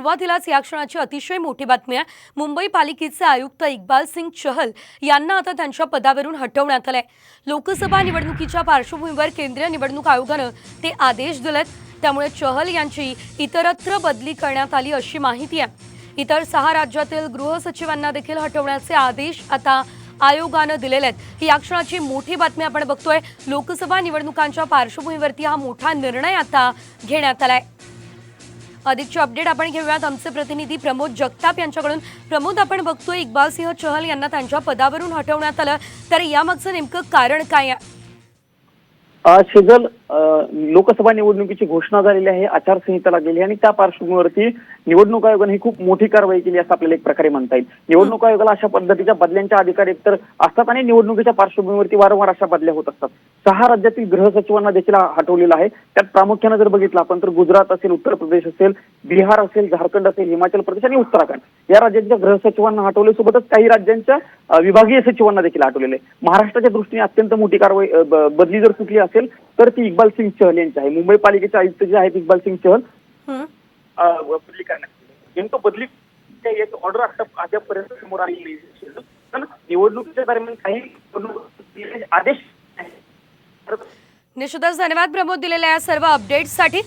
सुरुवातीलाच या क्षणाची अतिशय मोठी बातमी आहे. मुंबई पालिकेचे आयुक्त इक्बाल सिंग चहल यांना आता त्यांच्या पदावरून हटवण्यात आलंय. लोकसभा निवडणुकीच्या पार्श्वभूमीवर केंद्रीय निवडणूक आयोगानं ते आदेश दिलेत. त्यामुळे चहल यांची इतरत्र बदली करण्यात आली अशी माहिती आहे. इतर सहा राज्यातील गृहसचिवांना देखील हटवण्याचे आदेश आता आयोगानं दिलेले आहेत. ही या क्षणाची मोठी बातमी आपण बघतोय. लोकसभा निवडणुकांच्या पार्श्वभूमीवरती हा मोठा निर्णय आता घेण्यात आलाय. अधिकचे अपडेट आपण घेऊयात. आमचे प्रतिनिधी प्रमोद जगताप यांच्याकडून. प्रमोद आपण बघतोय इक्बाल सिंह चहल यांना त्यांच्या पदावरून हटवण्यात आलं. तर यामागचं नेमकं कारण काय आहे? लोकसभा निवडणुकीची घोषणा झालेली आहे आचारसंहिता लागलेली आहे आणि त्या पार्श्वभूमीवरती निवडणूक आयोगाने ही खूप मोठी कारवाई केली असं आपल्याला एक प्रकारे म्हणता येईल. निवडणूक आयोगाला अशा पद्धतीच्या बदल्यांच्या अधिकार एकतर असतात आणि निवडणुकीच्या पार्श्वभूमीवरती वारंवार अशा बदल्या होत असतात. सहा राज्यातील गृह सचिवांना देखील हटवलेलं आहे. त्यात प्रामुख्याने जर बघितलं आपण तर गुजरात असेल उत्तर प्रदेश असेल बिहार असेल झारखंड असेल हिमाचल प्रदेश आणि उत्तराखंड. या राज्यांच्या गृह सचिवांना हटवले सोबतच काही राज्यांच्या विभागीय सचिवांना देखील हटवलेले आहे. महाराष्ट्राच्या दृष्टीने अत्यंत मोठी कारवाई बदली जर कुठली असेल तर ती इक्बाल सिंग चहल यांची आहे मुंबई पालिकेचे आयुक्त जे आहेत इक्बाल सिंग चहल बदली करण्यात. नेमकं बदली ऑर्डर आता अद्यापर्यंत समोर आलेली. पण निवडणुकीच्या दरम्यान काही आदेश निश्चितच धन्यवाद प्रमोद दिलेल्या या सर्व अपडेट्ससाठी